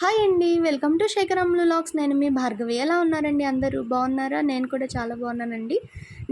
Hi అండి welcome to శేఖరమ్లు lakhs నేను మీ భార్గవి. ఎలా ఉన్నారండి అందరూ? బాగున్నారా? నేను కూడా చాలా బాగున్నానండి.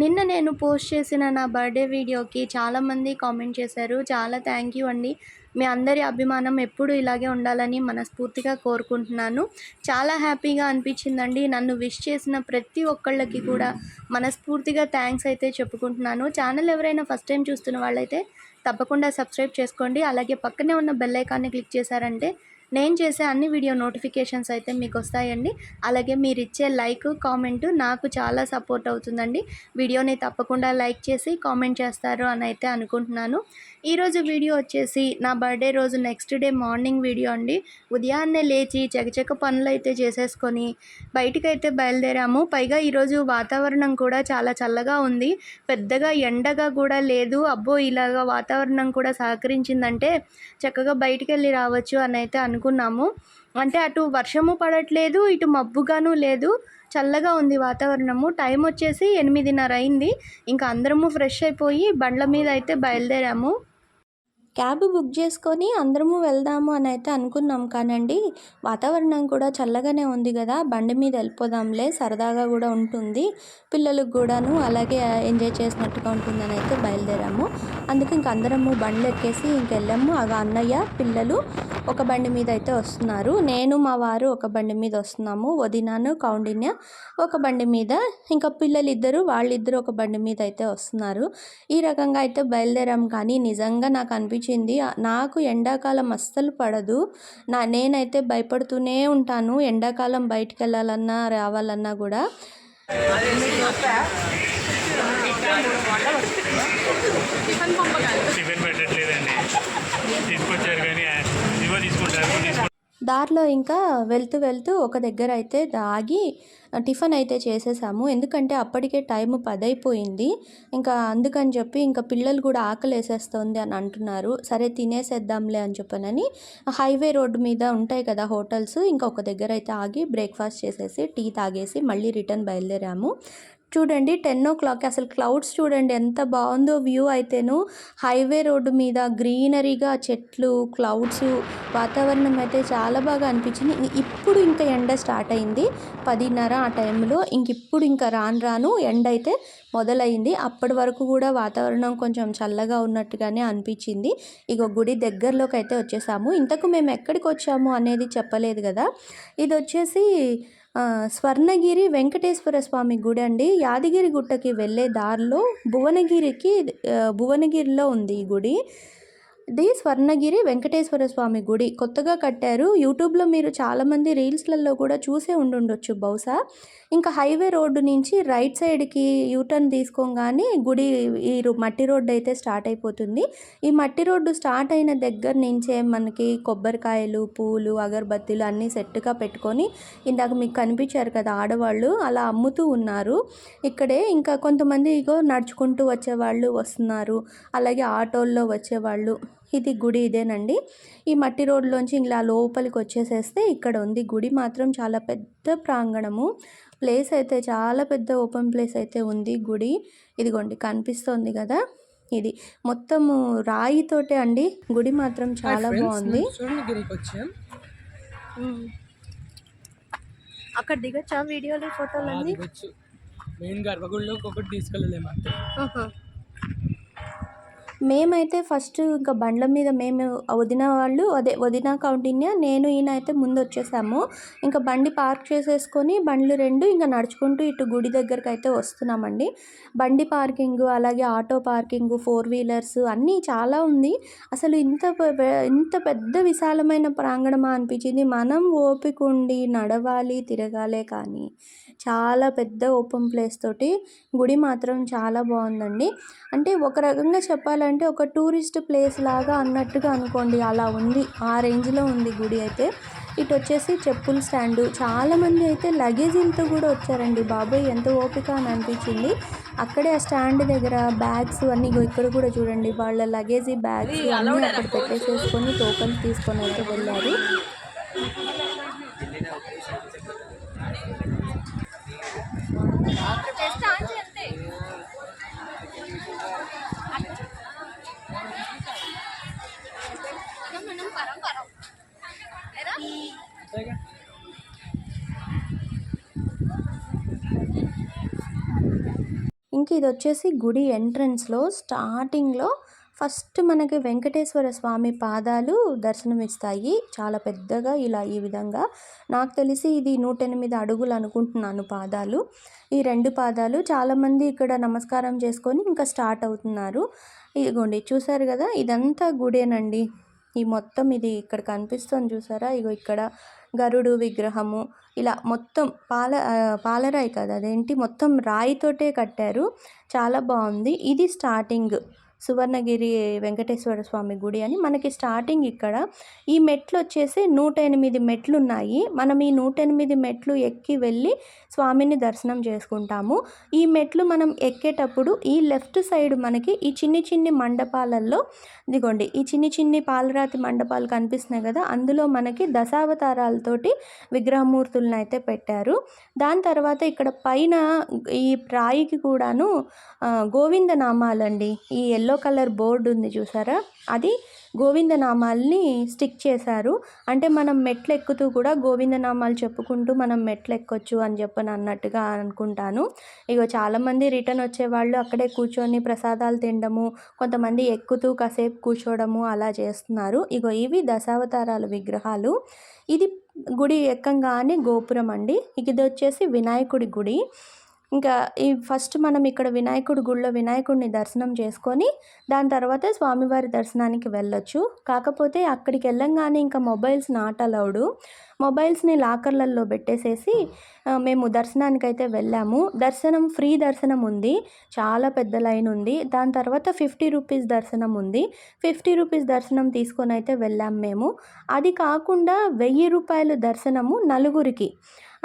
నిన్న నేను పోస్ట్ చేసిన నా బర్త్డే వీడియోకి చాలామంది కామెంట్ చేశారు. చాలా థ్యాంక్ యూ అండి. మీ అందరి అభిమానం ఎప్పుడు ఇలాగే ఉండాలని మనస్ఫూర్తిగా కోరుకుంటున్నాను. చాలా హ్యాపీగా అనిపించిందండి. నన్ను విష్ చేసిన ప్రతి ఒక్కళ్ళకి కూడా మనస్ఫూర్తిగా థ్యాంక్స్ అయితే చెప్పుకుంటున్నాను. ఛానల్ ఎవరైనా ఫస్ట్ టైం చూస్తున్న వాళ్ళైతే తప్పకుండా సబ్స్క్రైబ్ చేసుకోండి. అలాగే పక్కనే ఉన్న బెల్ ఐకాన్ని క్లిక్ చేశారంటే నేను చేసే అన్ని వీడియో నోటిఫికేషన్స్ అయితే మీకు వస్తాయండి అలాగే మీరు ఇచ్చే లైక్ కామెంట్ నాకు చాలా సపోర్ట్ అవుతుందండి. వీడియోని తప్పకుండా లైక్ చేసి కామెంట్ చేస్తారు అని అయితే అనుకుంటున్నాను. ఈరోజు వీడియో వచ్చేసి నా బర్త్డే రోజు నెక్స్ట్ డే మార్నింగ్ వీడియో అండి. ఉదయాన్నే లేచి చకచక పనులు అయితే చేసేసుకొని బయటికి అయితే బయలుదేరాము. పైగా ఈరోజు వాతావరణం కూడా చాలా చల్లగా ఉంది. పెద్దగా ఎండగా కూడా లేదు. అబ్బో ఇలాగా వాతావరణం కూడా సహకరించిందంటే చక్కగా బయటికి వెళ్ళి రావచ్చు అని అయితే అనుకున్నాము. అంటే అటు వర్షము పడట్లేదు ఇటు మబ్బుగాను లేదు. చల్లగా ఉంది వాతావరణము. టైం వచ్చేసి ఎనిమిదిన్నర అయింది. ఇంకా అందరము ఫ్రెష్ అయిపోయి బండ్ల మీద అయితే బయలుదేరాము. క్యాబ్ బుక్ చేసుకొని అందరము వెళ్దాము అని అయితే అనుకున్నాం. కానండి వాతావరణం కూడా చల్లగానే ఉంది కదా బండి మీద వెళ్ళిపోదాంలే సరదాగా కూడా ఉంటుంది. పిల్లలకు కూడాను అలాగే ఎంజాయ్ చేసినట్టుగా ఉంటుందని అయితే బయలుదేరాము. అందుకే ఇంక అందరము బండ్లు ఎక్కేసి ఇంకెళ్ళాము అవి అన్నయ్య పిల్లలు ఒక బండి మీద అయితే వస్తున్నారు. నేను మా వారు ఒక బండి మీద వస్తున్నాము. వదినాను కౌండిన్య ఒక బండి మీద ఇంకా పిల్లలు ఇద్దరు వాళ్ళిద్దరు ఒక బండి మీద అయితే వస్తున్నారు. ఈ రకంగా అయితే బయలుదేరాం కానీ నిజంగా నాకు అనిపించింది నాకు ఎండాకాలం అస్సలు పడదు నా నేనైతే భయపడుతూనే ఉంటాను ఎండాకాలం బయటికి వెళ్ళాలన్నా రావాలన్నా కూడా దారిలో ఇంకా వెళ్తూ వెళ్తూ ఒక దగ్గర అయితే ఆగి టిఫిన్ అయితే చేసేసాము. ఎందుకంటే అప్పటికే టైం పదైపోయింది. ఇంకా అందుకని చెప్పి ఇంకా పిల్లలు కూడా ఆకలి వేసేస్తుంది అని అంటున్నారు. సరే తినేసేద్దాంలే అని చెప్పనని హైవే రోడ్డు మీద ఉంటాయి కదా హోటల్స్ ఇంకా ఒక దగ్గర అయితే ఆగి బ్రేక్ఫాస్ట్ చేసేసి టీ తాగేసి మళ్ళీ రిటర్న్ బయలుదేరాము. చూడండి టెన్ ఓ క్లాక్ అసలు క్లౌడ్స్ చూడండి ఎంత బాగుందో వ్యూ అయితేను. హైవే రోడ్డు మీద గ్రీనరీగా చెట్లు క్లౌడ్స్ వాతావరణం అయితే చాలా బాగా అనిపించింది. ఇప్పుడు ఇంకా ఎండ స్టార్ట్ అయింది. పదిన్నర ఆ టైంలో ఇంక ఇప్పుడు ఇంకా రాను రాను ఎండ అయితే మొదలైంది. అప్పటి వరకు కూడా వాతావరణం కొంచెం చల్లగా ఉన్నట్టుగానే అనిపించింది. ఇక గుడి దగ్గరలోకి అయితే వచ్చేసాము. ఇంతకు మేము ఎక్కడికి వచ్చాము అనేది చెప్పలేదు కదా. ఇది వచ్చేసి స్వర్ణగిరి వెంకటేశ్వర స్వామి గుడి అండి. యాదగిరి గుట్టకి వెళ్ళే దారిలో భువనగిరికి భువనగిరిలో ఉంది ఈ గుడి. ది స్వర్ణగిరి వెంకటేశ్వర స్వామి గుడి. కొత్తగా కట్టారు. యూట్యూబ్లో మీరు చాలామంది రీల్స్లలో కూడా చూసే ఉండుండొచ్చు బహుశా. ఇంకా హైవే రోడ్డు నుంచి రైట్ సైడ్కి యూటర్న్ తీసుకోగానే గుడి ఈ మట్టి రోడ్డు అయితే స్టార్ట్ అయిపోతుంది. ఈ మట్టి రోడ్డు స్టార్ట్ అయిన దగ్గర నుంచే మనకి కొబ్బరికాయలు పూలు అగరబత్తీలు అన్నీ సెట్గా పెట్టుకొని ఇందాక మీకు కనిపించారు కదా ఆడవాళ్ళు అలా అమ్ముతూ ఉన్నారు. ఇక్కడే ఇంకా కొంతమంది ఇగో నడుచుకుంటూ వచ్చేవాళ్ళు వస్తున్నారు. అలాగే ఆటోల్లో వచ్చేవాళ్ళు. ఇది గుడి ఇదేనండి. ఈ మట్టి రోడ్లోంచి ఇలా లోపలికి వచ్చేసేస్తే ఇక్కడ ఉంది గుడి. మాత్రం చాలా పెద్ద ప్రాంగణము. ప్లేస్ అయితే చాలా పెద్ద ఓపెన్ ప్లేస్ అయితే ఉంది గుడి. ఇదిగోండి కనిపిస్తోంది కదా ఇది. మొత్తము రాయితోటే అండి. గుడి మాత్రం చాలా బాగుంది. అక్కడ దిగచ్చా వీడియోలు ఫోటోలు అన్నీ మెయిన్ గర్భగుడిలోకి ఒకటి తీసుకెళ్ళలేము మేమైతే ఫస్ట్ ఇంకా బండ్ల మీద మేము వదిన వాళ్ళు అదే వదిన కౌంటిన్య నేను ఈయన అయితే ముందు వచ్చేసాము. ఇంకా బండి పార్క్ చేసేసుకొని బండ్లు రెండు ఇంకా నడుచుకుంటూ ఇటు గుడి దగ్గరికి అయితే వస్తున్నామండి. బండి పార్కింగ్ అలాగే ఆటో పార్కింగ్ ఫోర్ వీలర్స్ అన్నీ చాలా ఉంది. అసలు ఇంత ఇంత పెద్ద విశాలమైన ప్రాంగణమా అనిపించింది. మనం ఓపిక ఉండి నడవాలి తిరగాలే కానీ చాలా పెద్ద ఓపెన్ ప్లేస్ తోటి గుడి మాత్రం చాలా బాగుందండి. అంటే ఒక రకంగా చెప్పాలంటే ఒక టూరిస్ట్ ప్లేస్ లాగా అన్నట్టుగా అనుకోండి. అలా ఉంది. ఆ రేంజ్లో ఉంది గుడి అయితే. ఇటు వచ్చేసి చెప్పుల స్టాండు. చాలామంది అయితే లగేజీలతో కూడా వచ్చారండి బాబోయ్. ఎంత ఓపిక అని అనిపించింది. అక్కడే ఆ స్టాండ్ దగ్గర బ్యాగ్స్ అన్నీ ఇక్కడ కూడా చూడండి. వాళ్ళ లగేజీ బ్యాగ్స్ అన్నీ అక్కడ పెట్టేసేసుకొని టోకన్స్ తీసుకొని అయితే వెళ్ళారు. ఇది వచ్చేసి గుడి ఎంట్రన్స్లో స్టార్టింగ్లో ఫస్ట్ మనకి వెంకటేశ్వర స్వామి పాదాలు దర్శనమిస్తాయి. చాలా పెద్దగా ఇలా ఈ విధంగా. నాకు తెలిసి ఇది నూట ఎనిమిది అడుగులు అనుకుంటున్నాను పాదాలు. ఈ రెండు పాదాలు చాలామంది ఇక్కడ నమస్కారం చేసుకొని ఇంకా స్టార్ట్ అవుతున్నారు. ఇదిగోండి చూసారు కదా? ఇదంతా గుడేనండి. ఈ మొత్తం ఇది ఇక్కడ కనిపిస్తుంది చూసారా? ఇగో ఇక్కడ గరుడు విగ్రహము ఇలా మొత్తం పాల పాలరాయి కదా అదేంటి? మొత్తం రాయితోటే కట్టారు. చాలా బాగుంది. ఇది స్టార్టింగ్. సువర్ణగిరి వెంకటేశ్వర స్వామి గుడి అని మనకి స్టార్టింగ్ ఇక్కడ. ఈ మెట్లు వచ్చేసి నూట ఎనిమిది మెట్లు ఉన్నాయి మనం ఈ నూట ఎనిమిది మెట్లు ఎక్కి వెళ్ళి స్వామిని దర్శనం చేసుకుంటాము. ఈ మెట్లు మనం ఎక్కేటప్పుడు ఈ లెఫ్ట్ సైడ్ మనకి ఈ చిన్ని చిన్ని మండపాలల్లో ఇదిగోండి ఈ చిన్ని చిన్ని పాలరాతి మండపాలు కనిపిస్తున్నాయి కదా అందులో మనకి దశావతారాలతోటి విగ్రహమూర్తులను అయితే పెట్టారు. దాని తర్వాత ఇక్కడ పైన ఈ రాయికి కూడాను గోవింద నామాలండి ఈ ఎల్లో ఎల్లో కలర్ బోర్డు ఉంది చూసారా? అది గోవింద నామాల్ని స్టిక్ చేశారు. అంటే మనం మెట్లు ఎక్కుతూ కూడా గోవిందనామాలు చెప్పుకుంటూ మనం మెట్లు ఎక్కొచ్చు అని చెప్పని అన్నట్టుగా అనుకుంటాను. ఇగో చాలామంది రిటర్న్ వచ్చేవాళ్ళు అక్కడే కూర్చొని ప్రసాదాలు తినడము కొంతమంది ఎక్కుతూ కాసేపు కూర్చోవడము అలా చేస్తున్నారు. ఇగో ఇవి దశావతారాల విగ్రహాలు. ఇది గుడి ఎక్కంగానే గోపురం అండి. ఇది వచ్చేసి వినాయకుడి గుడి. ఇంకా ఈ ఫస్ట్ మనం ఇక్కడ వినాయకుడి గుడిలో వినాయకుడిని దర్శనం చేసుకొని దాని తర్వాత స్వామివారి దర్శనానికి వెళ్ళొచ్చు. కాకపోతే అక్కడికి వెళ్ళంగానే ఇంకా మొబైల్స్ నాట్ అలౌడు. మొబైల్స్ని లాకర్లలో పెట్టేసేసి మేము దర్శనానికి అయితే వెళ్ళాము. దర్శనం ఫ్రీ దర్శనం ఉంది. చాలా పెద్ద లైన్ ఉంది. దాని తర్వాత ఫిఫ్టీ రూపీస్ దర్శనం ఉంది. ఫిఫ్టీ రూపీస్ దర్శనం తీసుకొని అయితే వెళ్ళాము మేము. అది కాకుండా వెయ్యి రూపాయలు దర్శనము నలుగురికి.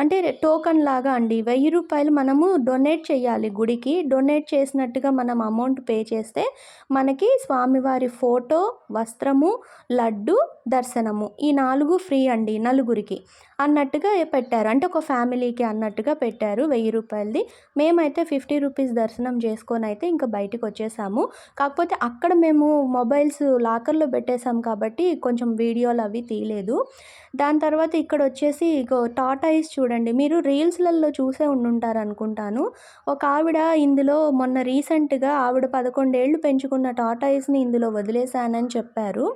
అంటే టోకన్ లాగా అండి. వెయ్యి రూపాయలు మనము డొనేట్ చేయాలి గుడికి. డొనేట్ చేసినట్టుగా మనం అమౌంట్ పే చేస్తే మనకి స్వామివారి ఫోటో వస్త్రము లడ్డు దర్శనము. ఈ నాలుగు ఫ్రీ అండి నలుగురికి. ಊರಿಗೆ అన్నట్టుగా పెట్టారు. అంటే ఒక ఫ్యామిలీకి అన్నట్టుగా పెట్టారు వెయ్యి రూపాయలది. మేమైతే ఫిఫ్టీ రూపీస్ దర్శనం చేసుకొని అయితే ఇంకా బయటకు వచ్చేసాము. కాకపోతే అక్కడ మేము మొబైల్స్ లాకర్లో పెట్టేసాం కాబట్టి కొంచెం వీడియోలు అవి తీయలేదు. దాని తర్వాత ఇక్కడ వచ్చేసి ఇగో టాటాయిస్ చూడండి. మీరు రీల్స్లలో చూసే ఉండుంటారు అనుకుంటాను. ఒక ఆవిడ ఇందులో మొన్న రీసెంట్గా ఆవిడ పదకొండేళ్ళు పెంచుకున్న టాటాయిస్ని ఇందులో వదిలేశానని చెప్పారు.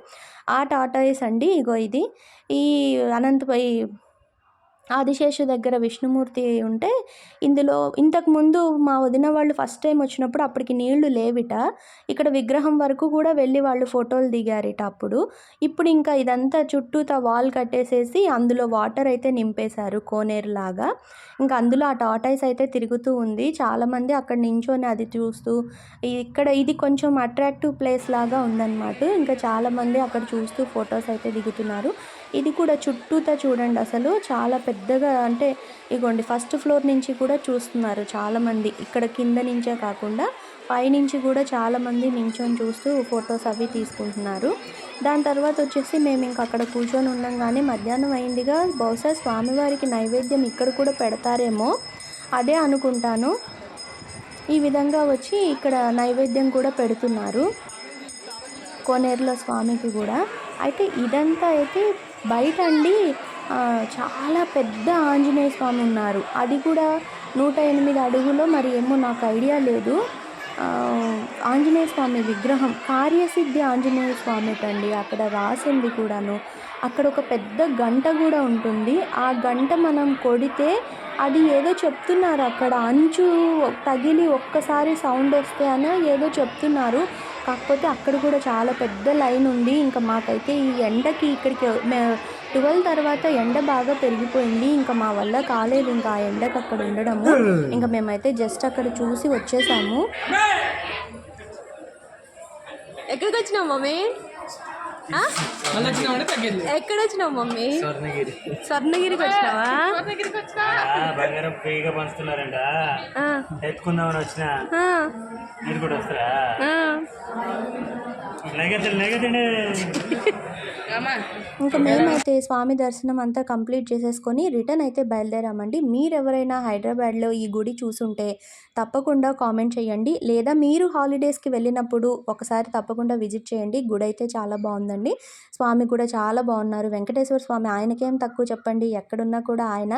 ఆ టాటాయిస్ అండి ఇగో ఇది. ఈ అనంతపై ఆదిశేషు దగ్గర విష్ణుమూర్తి ఉంటే ఇందులో ఇంతకుముందు మా వదిన వాళ్ళు ఫస్ట్ టైం వచ్చినప్పుడు అప్పటికి నీళ్ళు లేవిట. ఇక్కడ విగ్రహం వరకు కూడా వెళ్ళి వాళ్ళు ఫోటోలు దిగారిట అప్పుడు. ఇప్పుడు ఇంకా ఇదంతా చుట్టూతా వాల్ కట్టేసేసి అందులో వాటర్ అయితే నింపేశారు కోనేరు లాగా. ఇంకా అందులో ఆ టాటాయిస్ అయితే తిరుగుతూ ఉంది. చాలామంది అక్కడ నించొని అది చూస్తూ ఇక్కడ ఇది కొంచెం అట్రాక్టివ్ ప్లేస్ లాగా ఉందన్నమాట. ఇంకా చాలామంది అక్కడ చూస్తూ ఫొటోస్ అయితే దిగుతున్నారు. ఇది కూడా చుట్టూతా చూడండి అసలు చాలా పెద్దగా అంటే ఇగోండి ఫస్ట్ ఫ్లోర్ నుంచి కూడా చూస్తున్నారు చాలామంది. ఇక్కడ కింద నుంచే కాకుండా పైనుంచి కూడా చాలామంది నించొని చూస్తూ ఫొటోస్ అవి తీసుకుంటున్నారు. దాని తర్వాత వచ్చేసి మేము ఇంక అక్కడ కూర్చొని ఉన్నాం కానీ మధ్యాహ్నం అయిందిగా. బహుశా స్వామివారికి నైవేద్యం ఇక్కడ కూడా పెడతారేమో అదే అనుకుంటాను. ఈ విధంగా వచ్చి ఇక్కడ నైవేద్యం కూడా పెడుతున్నారు కోనేరులో స్వామికి కూడా. అయితే ఇదంతా అయితే బయట అండి చాలా పెద్ద ఆంజనేయ స్వామి ఉన్నారు. అది కూడా నూట ఎనిమిది అడుగులో మరి ఏమో నాకు ఐడియా లేదు. ఆంజనేయ స్వామి విగ్రహం కార్యసిద్ధి ఆంజనేయ స్వామి అండి అక్కడ రాసింది కూడాను. అక్కడ ఒక పెద్ద గంట కూడా ఉంటుంది. ఆ గంట మనం కొడితే అది ఏదో చెప్తున్నారు అక్కడ. అంచు తగిలి ఒక్కసారి సౌండ్ వస్తే అని ఏదో చెప్తున్నారు. కాకపోతే అక్కడ కూడా చాలా పెద్ద లైన్ ఉంది. ఇంకా మాకైతే ఈ ఎండకి ఇక్కడికి ట్వెల్వ్ తర్వాత ఎండ బాగా పెరిగిపోయింది. ఇంకా మా వల్ల కాలేదు ఇంకా ఆ ఎండకి అక్కడ ఉండడము. ఇంకా మేమైతే జస్ట్ అక్కడ చూసి వచ్చేసాము. ఎక్కడికి వచ్చినావు మమ్మీ ఎక్కడ వచ్చినావు మమ్మీ? స్వర్ణగిరి. స్వర్ణగిరికి వచ్చినావా బంగారం ఫ్రీగా పంచుతున్నారంట. ఆ, ఎత్తుకుందామని వచ్చిన. మీరు కూడా వస్తారా? ఇంకా మేమైతే స్వామి దర్శనం అంతా కంప్లీట్ చేసేసుకొని రిటర్న్ అయితే బయలుదేరామండి. మీరు ఎవరైనా హైదరాబాద్లో ఈ గుడి చూసుంటే తప్పకుండా కామెంట్ చేయండి. లేదా మీరు హాలిడేస్కి వెళ్ళినప్పుడు ఒకసారి తప్పకుండా విజిట్ చేయండి. గుడి అయితే చాలా బాగుందండి. స్వామి కూడా చాలా బాగున్నారు. వెంకటేశ్వర స్వామి ఆయనకేం తక్కువ చెప్పండి. ఎక్కడున్నా కూడా ఆయన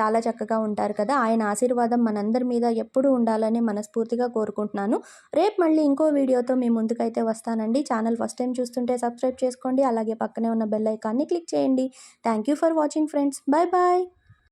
చాలా చక్కగా ఉంటారు కదా. ఆయన ఆశీర్వాదం మనందరి మీద ఎప్పుడూ ఉండాలని మనస్ఫూర్తిగా కోరుకుంటున్నాను. రేపు మళ్ళీ ఇంకో వీడియోతో మీ ముందుకైతే వస్తానండి. ఛానల్ ఫస్ట్ టైం చూస్తుంటే సబ్స్క్రైబ్ చేసుకోండి. అలాగే పక్కనే ఉన్న బెల్ ఐకాన్ని క్లిక్ చేయండి. Thank you for watching friends. Bye bye